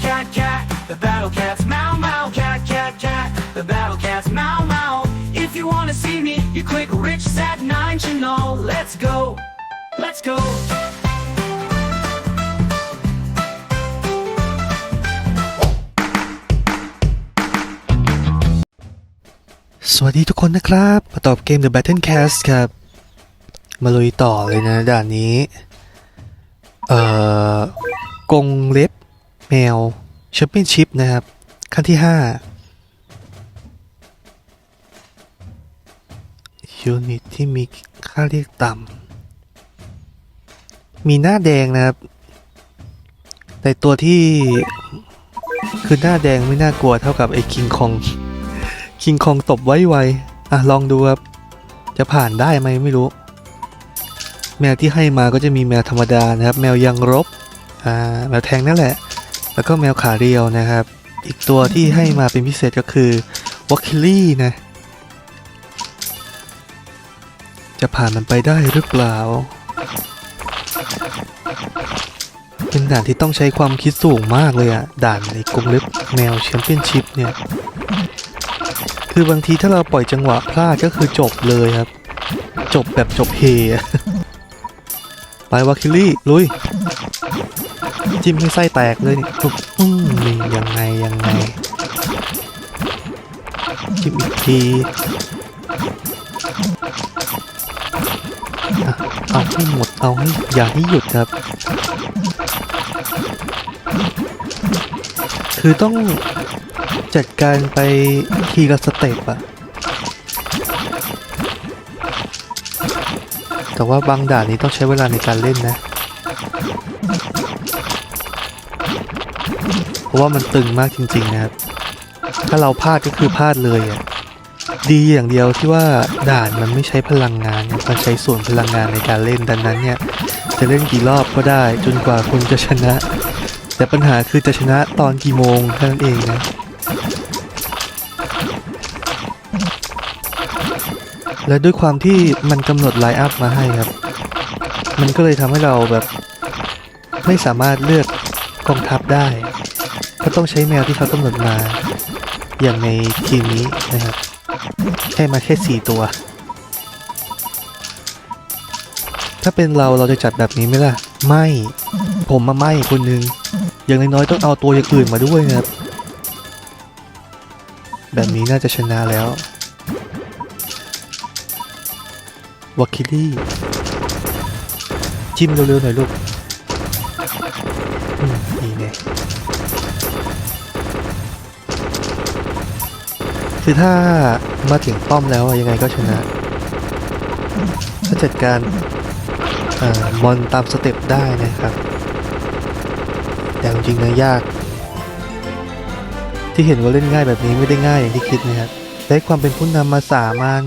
cat, cat, cat. The battle cat's meow, meow, cat, cat, cat. The battle cat's meow, meow. If you wanna see me, you click Rich Sat 9 channel. Let's go. Let's go. สวัสดีทุกคนนะครับมาตอบเกม The Battle Cast ครับ มาลุยต่อเลยนะด่านนี้ เอ่อกงเล็บ แมวแชมเปี้ยนชิพนะครับ ขั้นที่5ยูนิตที่มีค่าเรียกต่ำ มีหน้าแดงนะครับ แต่ตัวที่คือหน้าแดงไม่น่ากลัวเท่ากับไอ้คิงคอง คิงคองตบไว้ไวอะ ลองดูครับ จะผ่านได้ไหมไม่รู้ แมวที่ให้มาก็จะมีแมวธรรมดานะครับ แมวยังรบ อ่า แมวแทงนั่นแหละ แล้วก็แมวขาเรียวนะครับ อีกตัวที่ให้มาเป็นพิเศษก็คือวอคคิลี่นะ จะผ่านมันไปได้หรือเปล่า เป็นด่านที่ต้องใช้ความคิดสูงมากเลยอะด่านในกรงเล็บแมวแชมเปี้ยนชิพเนี่ย คือบางทีถ้าเราปล่อยจังหวะพลาดก็คือจบเลยครับ จบแบบจบเฮไปวาคิลี่ ลุย จิ้มให้ไส้แตกเลยนี่ปุ๊บอืมยังไงยังไงจิ้มอีกทีเอาให้หมดเอาให้อย่าให้หยุดครับ คือต้องจัดการไปทีละสเต็ปอะแต่ว่าบางด่านนี้ต้องใช้เวลาในการเล่นนะ เพราะว่ามันตึงมากจริงๆนะครับ ถ้าเราพลาดก็คือพลาดเลยอะดีอย่างเดียวที่ว่าด่านมันไม่ใช้พลังงาน มันใช้ส่วนพลังงานในการเล่นดังนั้นเนี่ย จะเล่นกี่รอบก็ได้จนกว่าคุณจะชนะ แต่ปัญหาคือจะชนะตอนกี่โมงแค่นั้นเองนะและด้วยความที่มันกำหนดไลน์อัพมาให้ครับ มันก็เลยทำให้เราแบบ ไม่สามารถเลือกกองทัพได้ ก็ต้องใช้แมวที่เขากำหนดมา อย่างในทีมนี้นะครับแค่มาแค่สี่ตัว ถ้าเป็นเราเราจะจัดแบบนี้ไหมล่ะ ไม่ ผมมาไม่คนนึง อย่างน้อยๆต้องเอาตัวอย่างอื่นมาด้วยนะครับ แบบนี้น่าจะชนะแล้ววาคิลี่จิ้มเร็วๆหน่อยลูก อืมดีเนี่ยคือถ้ามาถึงป้อมแล้วอะยังไงก็ชนะ ถ้าจัดการอ่อมอนตามสเต็ปได้นะครับแต่จริงๆนะยาก ที่เห็นว่าเล่นง่ายแบบนี้ไม่ได้ง่ายอย่างที่คิดนะครับได้ความเป็นผู้นำมาสามัน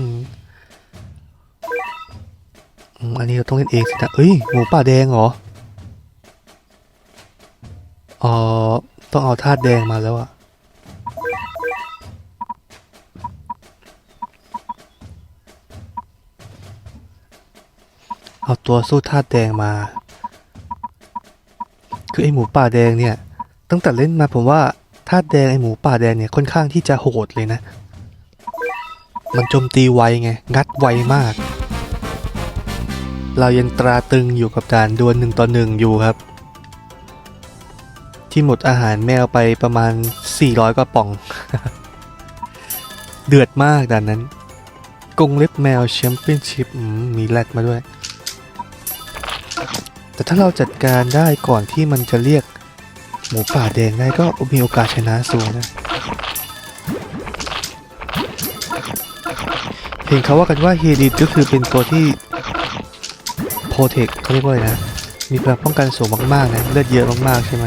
อันนี้เราต้องเล่นเองสินะเอ้ยหมูป่าแดงเหรอ อ๋อ ต้องเอาธาตุแดงมาแล้วอะเอาตัวสู้ธาตุแดงมา คือไอหมูป่าแดงเนี่ย ตั้งแต่เล่นมาผมว่าธาตุแดงไอหมูป่าแดงเนี่ยค่อนข้างที่จะโหดเลยนะ มันโจมตีไวไง งัดไวมาก เรายังตราตึงอยู่กับด่านดวลหนึ่งต่อหนึ่งอยู่ครับ ที่หมดอาหารแมวไปประมาณ 400กว่าป่อง เดือดมากด่านนั้น กงเล็บแมวแชมเปี้ยนชิพมีแรดมาด้วย แต่ถ้าเราจัดการได้ก่อนที่มันจะเรียก หมูป่าแดงได้ก็มีโอกาสชนะสูงนะเห็นเขาว่ากันว่าเฮดิดก็คือเป็นตัวที่โปรเทคเขาเรียกว่าอะไรนะ มีพลังป้องกันสูงมากๆนะเลือดเยอะมากๆใช่ไหม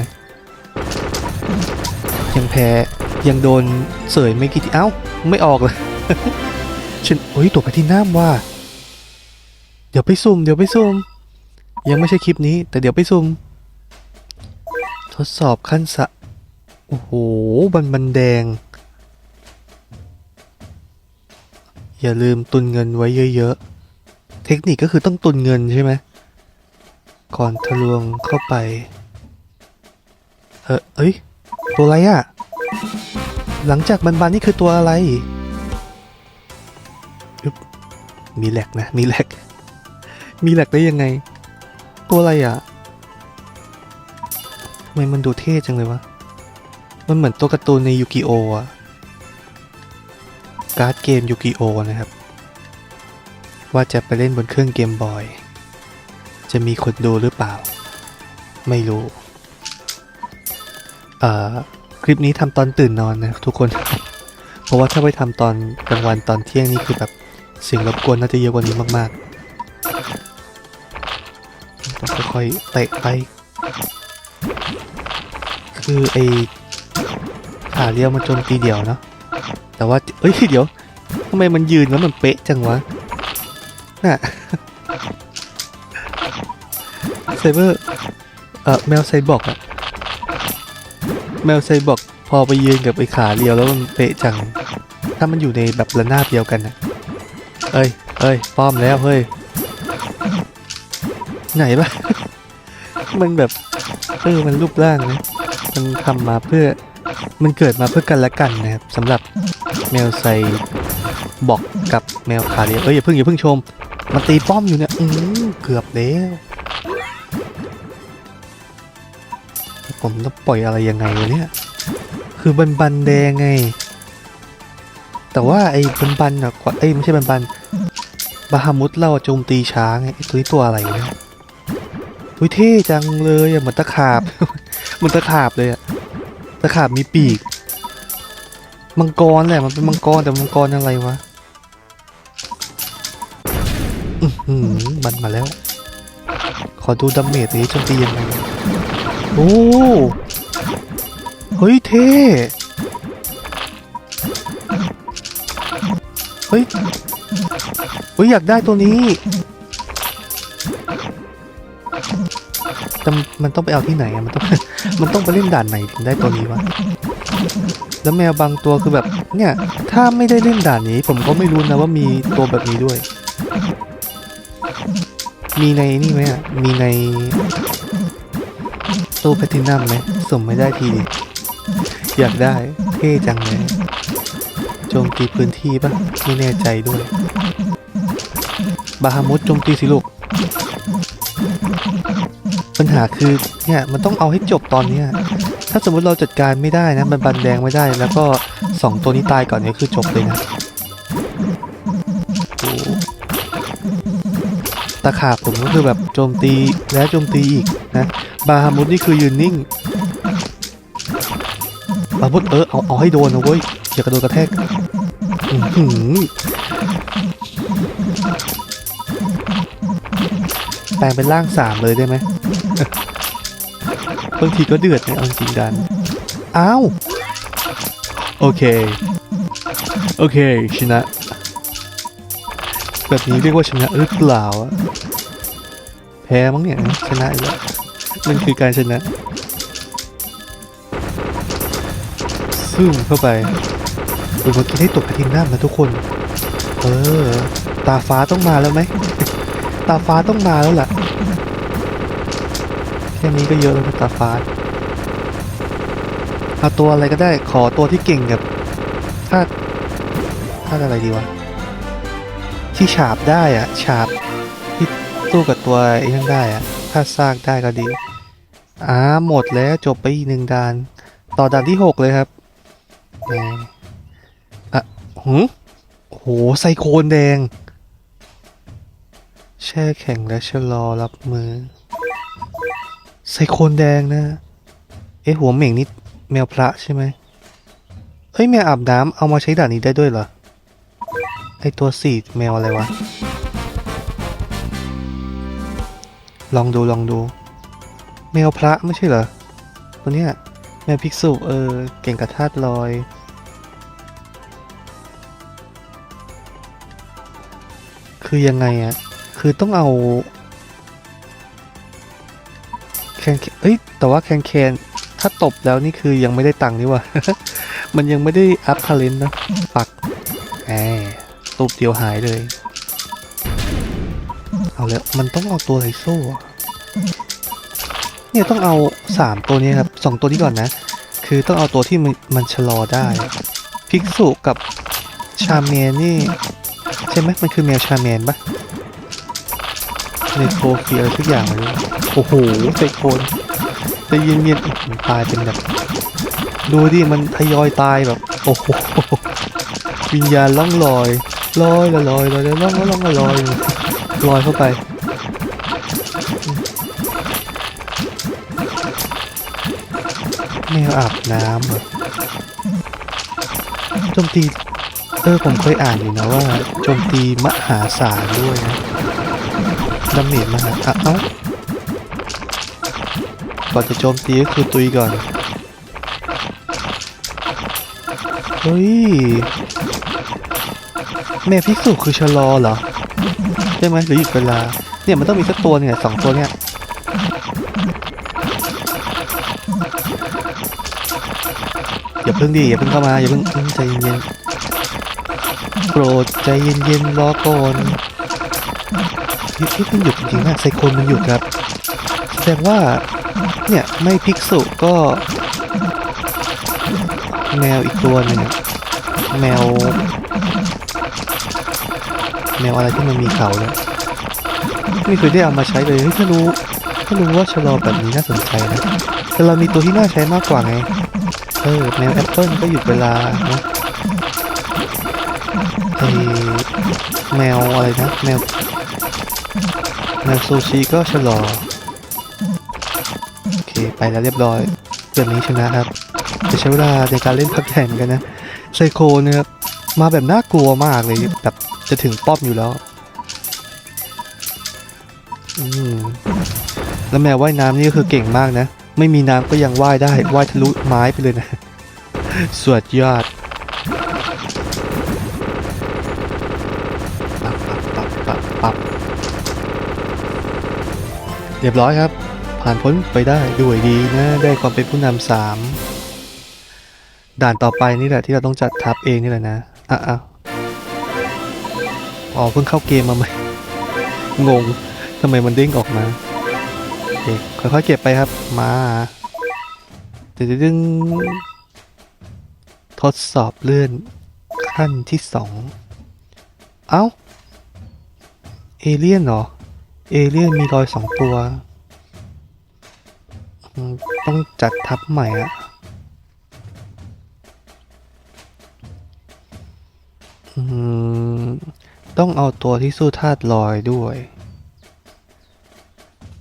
ยังแพ้ยังโดนเสยไม่กี่ทีเอ้า ไม่ออกเลยฉันโอ้ยตัวไปที่น้ำว่า เดี๋ยวไปซุ่มเดี๋ยวไปซุ่มยังไม่ใช่คลิปนี้ แต่เดี๋ยวไปซุ่มทดสอบขั้นสะโอ้โหบันบันแดง อย่าลืมตุนเงินไว้เยอะๆ เทคนิคก็คือต้องตุนเงินใช่ไหมก่อนทะลวงเข้าไป เออเอ้ย ตัวอะไรอะหลังจากบันบันนี่คือตัวอะไร มีแหลกนะ มีแหลก มีแหลกได้ยังไง ตัวอะไรอะทำไมมันดูเท่จังเลยวะ มันเหมือนตัวการ์ตูนในยูกิโออะการ์ดเกมยูกิโอนะครับ ว่าจะไปเล่นบนเครื่องเกมบอย จะมีคนดูหรือเปล่า ไม่รู้ คลิปนี้ทำตอนตื่นนอนนะทุกคน เพราะว่าถ้าไปทำตอนกลางวันตอนเที่ยงนี่คือแบบเสียงรบกวนน่าจะเยอะกว่านี้มากๆต้องค่อยๆเตะไป คือไอขาเรียวมันจมตีเดียวเนาะแต่ว่าเอ้ยเดี๋ยวทำไมมันยืนแล้วมันเป๊ะจังวะน่ะไซเบอร์เอ่อแมวไซบอร์กอะ แมวไซบอร์กพอไปยืนกับไอ้ขาเรียวแล้วมันเป๊ะจัง ถ้ามันอยู่ในแบบระนาบเดียวกันนะเอ้ยเอ้ยป้อมแล้วเฮ้ย ไหนปะมันแบบเออมันรูปร่างนะมันทำมาเพื่อมันเกิดมาเพื่อกันและกันนะครับสำหรับแมวไซบอกกับแมวขาเรียวเอ้ยอย่าเพิ่งอย่าเพิ่งชม มันตีป้อมอยู่เนี่ยอือเกือบแล้ว ผมต้องปล่อยอะไรยังไงวะเนี่ย คือบันบันแดงไง แต่ว่าไอ้บันบันอะกว่า เอ้ยไม่ใช่บันบันบาฮามุดเราโจมตีช้างไอ้ตัวนี้ตัวอะไรเนี่ยอุ้ยเท่จังเลยอะเหมือนตะขาบ เหมือนตะขาบเลยอะตะขาบมีปีก มังกรแหละมันเป็นมังกรแต่มังกรอะไรวะอือหือมันมาแล้ว ขอดูดาเมจนี้โจมตียังไง โอ้เฮ้ยเท่เฮ้ยเฮ้ยอยากได้ตัวนี้แต่มันต้องไปเอาที่ไหนอะมันต้องมันต้องไปเล่นด่านไหนถึงได้ตัวนี้วะแล้วแมวบางตัวคือแบบเนี่ยถ้าไม่ได้เล่นด่านนี้ ผมก็ไม่รู้นะว่ามีตัวแบบนี้ด้วย มีในนี่ไหมอะมีใน ตู้แพลตินัมไหมส่งไม่ได้ทีดิอยากได้เท่จังเลยโจมตีพื้นที่ปะไม่แน่ใจด้วย บาฮามุดโจมตีสิลูก ปัญหาคือเนี่ยมันต้องเอาให้จบตอนเนี้ยถ้าสมมติเราจัดการไม่ได้นะ มันบันแดงไม่ได้แล้วก็สองตัวนี้ตายก่อนเนี่ยคือจบเลยนะตะขาบผมก็คือแบบโจมตีแล้วโจมตีอีก นะบาฮามุดนี่คือยืนนิ่งบาฮามุดเออเอาเอาให้โดนนะเว้ยอย่ากระโดดกระแทกหือแปลงเป็นร่างสามเลยได้ไหมบางทีก็เดือดนะเอาจริงๆดันอ้าวโอเค โอเคชนะ แบบนี้เรียกว่าชนะหรือเปล่าอะ พ้มั้งเนี่ยชนะอีกแล้วนั่นคือการชนะซึ่งเข้าไปดูเมื่อกี้ได้ตกแพทินัมนะทุกคน เออ ตาฟ้าต้องมาแล้วไหม ตาฟ้าต้องมาแล้วล่ะแค่นี้ก็เยอะแล้วนะตาฟ้าเอาตัวอะไรก็ได้ขอตัวที่เก่งกับธาตุธาตุอะไรดีวะ ที่ฉาบได้อะฉาบ สู้กับตัวไอ้นั่นได้อะถ้าซากได้ก็ดีอ่าหมดแล้วจบไปอีกหนึ่งด่าน ต่อด่านที่หกเลยครับแหมอะหืมโหไซโคนแดง แช่แข็งและชะลอรับมือ ไซโคนแดงนะ เอ๊ะหัวเหม่งนี่แมวพระใช่ไหมเฮ้ยแมวอาบน้ำเอามาใช้ด่านนี้ได้ด้วยเหรอ ไอตัวสีแมวอะไรวะ ลองดูลองดู แมวพระไม่ใช่เหรอ ตัวเนี้ยแมวพิกษุเออ เก่งกับธาตุลอย คือยังไงอะคือต้องเอาแคนเอ้ย แต่ว่าแคนแคนถ้าตบแล้วนี่คือยังไม่ได้ตังค์นี่ว่ามันยังไม่ได้อัพทาเลนนะปักแหมตูบเดียวหายเลย เอาแล้วมันต้องเอาตัวไฮโซ่เนี่ยต้องเอาสามตัวนี้ครับสองตัวนี้ก่อนนะ คือต้องเอาตัวที่มันมันชะลอได้พิกษุกับชาเมนนี่ ใช่ไหมมันคือแมวชาเมนปะในโคฟีอะไรทุกอย่างเลยโอ้โหไซโคนจะเย็นๆอื้อหือตายเป็นแบบดูดิมันทยอยตายแบบ โอ้โหวิญญาณล่องลอยลอยละลอยลอยละล่องละล่องละลอย ลอยเข้าไป แมวอาบน้ำเหรอโจมตีเออผมเคยอ่านอยู่นะว่าโจมตีมหาศาลด้วยนะดาเมจมหาอะเอ้าก่อนจะโจมตีก็คือตุยก่อน เฮ้ย แม่พิกษุคือชะลอเหรอ ใช่ไหมหรือหยุดเวลา เนี่ยมันต้องมีสักตัวเนี่ยสองตัวเนี่ยอย่าเพิ่งดิอย่าเพิ่งเข้ามาอย่าเพิ่งใจเย็นๆโปรดใจเย็นๆรอก่อนเฮ้ยเฮ้ยมันหยุดจริงๆนะไซโคนมันหยุดครับ แสดงว่า เนี่ย ไม่พิกษุก็ แมวอีกตัวหนึ่งแมว แมวอะไรที่มันมีเขาเนี่ยไม่เคยได้เอามาใช้เลยเฮ้ยถ้ารู้ถ้ารู้ว่าชะลอแบบนี้น่าสนใจนะแต่เรามีตัวที่น่าใช้มากกว่าไงเออแมวแอปเปิลก็หยุดเวลาเนะไอแมวอะไรนะแมวแมวซูชิก็ชะลอโอเคไปแล้วเรียบร้อยเกมนี้ชนะครับจะใช้เวลาในการเล่นพักแข่งกันนะไซโคนะครับมาแบบน่ากลัวมากเลยแบบ จะถึงป้อมอยู่แล้ว อืมแล้วแมวว่ายน้ำนี่ก็คือเก่งมากนะ ไม่มีน้ำก็ยังว่ายได้ว่ายทะลุไม้ไปเลยนะ สวดยอดปับปับปับปับปับเรียบร้อยครับ ผ่านพ้นไปได้ด้วยดีนะ ได้ความเป็นผู้นำสามด่านต่อไปนี่แหละที่เราต้องจัดทัพเองนี่แหละนะ อะอะ อ๋อเพิ่งเข้าเกมมาใหม่งงทำไมมันเด้งออกมาโอเคค่อยๆเก็บไปครับ มาดึงดึงทดสอบเลื่อนขั้นที่สองเอ้า เอเลี่ยนเหรอ เอเลี่ยนมีรอยสองตัว ต้องจัดทับใหม่อะ ต้องเอาตัวที่สู้ธาตุลอยด้วย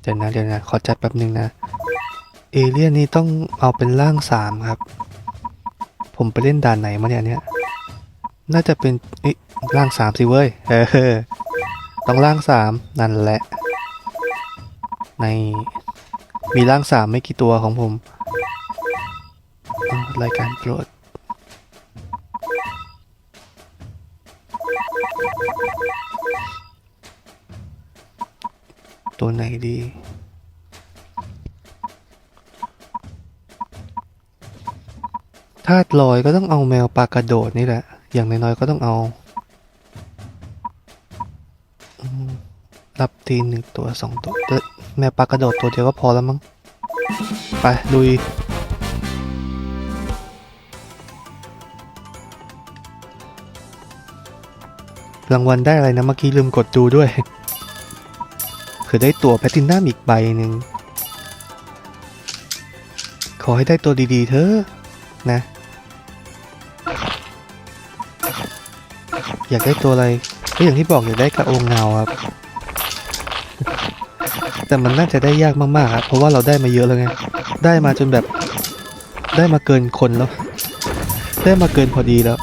เดี๋ยวนะเดี๋ยวนะ ขอจัดแป๊บนึงนะ เอเลี่ยนนี่ต้องเอาเป็นร่างสามครับ ผมไปเล่นด่านไหนมาเนี่ยเนี่ย น่าจะเป็นเอ๊ะร่างสามสิเว้ย เออ ต้องร่างสามนั่นแหละ ในมีร่างสามไม่กี่ตัวของผมอ้าวรายการโปรด ตัวไหนดีธาตุลอยก็ต้องเอาแมวปลากระโดดนี่แหละ อย่างน้อยๆก็ต้องเอารับตีนหนึ่งตัวสองตัวแต่แมวปลากระโดดตัวเดียวก็พอแล้วมั้ง ไปลุยรางวัลได้อะไรนะเมื่อกี้ลืมกดดูด้วย คือได้ตัวแพลตินัมอีกใบหนึ่ง ขอให้ได้ตัวดีๆเถอะนะ อยากได้ตัวอะไรก็อย่างที่บอกอยากได้กระโองเงาครับแต่มันน่าจะได้ยากมากๆครับเพราะว่าเราได้มาเยอะแล้วไง ได้มาจนแบบ ได้มาเกินคนแล้ว ได้มาเกินพอดีแล้ว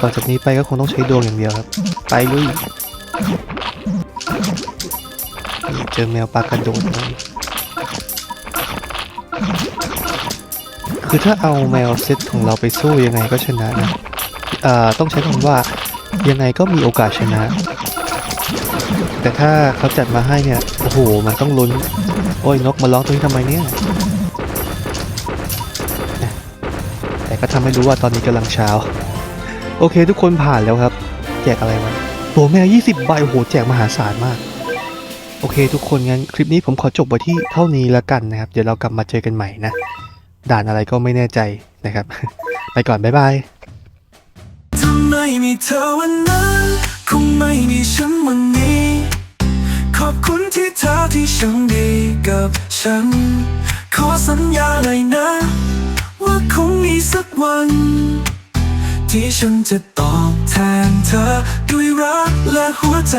ต่อจากนี้ไปก็คงต้องใช้ดวงอย่างเดียวครับ ไปลุย อแมวปลากระโดดเลยคือถ้าเอาแมวเซตของเราไปสู้ยังไงก็ชนะนะอ่าต้องใช้คำว่ายังไงก็มีโอกาสชนะ แต่ถ้าเขาจัดมาให้เนี่ย โอ้โห มันต้องลุ้น โอ้ยนกมาร้องตรงนี้ทำไมเนี่ย แต่ก็ทำให้รู้ว่าตอนนี้กำลังเช้า โอเคทุกคนผ่านแล้วครับ แจกอะไรมาตัวแมว 20 ใบ โอ้โห แจกมหาศาลมาก โอเคทุกคนงั้นคลิปนี้ผมขอจบไว้ที่เท่านี้แล้วกันนะครับ เดี๋ยวเรากลับมาเจอกันใหม่นะ ด่านอะไรก็ไม่แน่ใจนะครับ ไปก่อน บ๊ายบายถ้าไม่มีเธอวันนั้นคงไม่มีฉันวันนี้ ขอบคุณที่เธอที่ฉันดีกับฉัน ขอสัญญาเลยนะ ว่าคงมีสักวัน ที่ฉันจะตอบแทนเธอด้วยรักและหัวใจ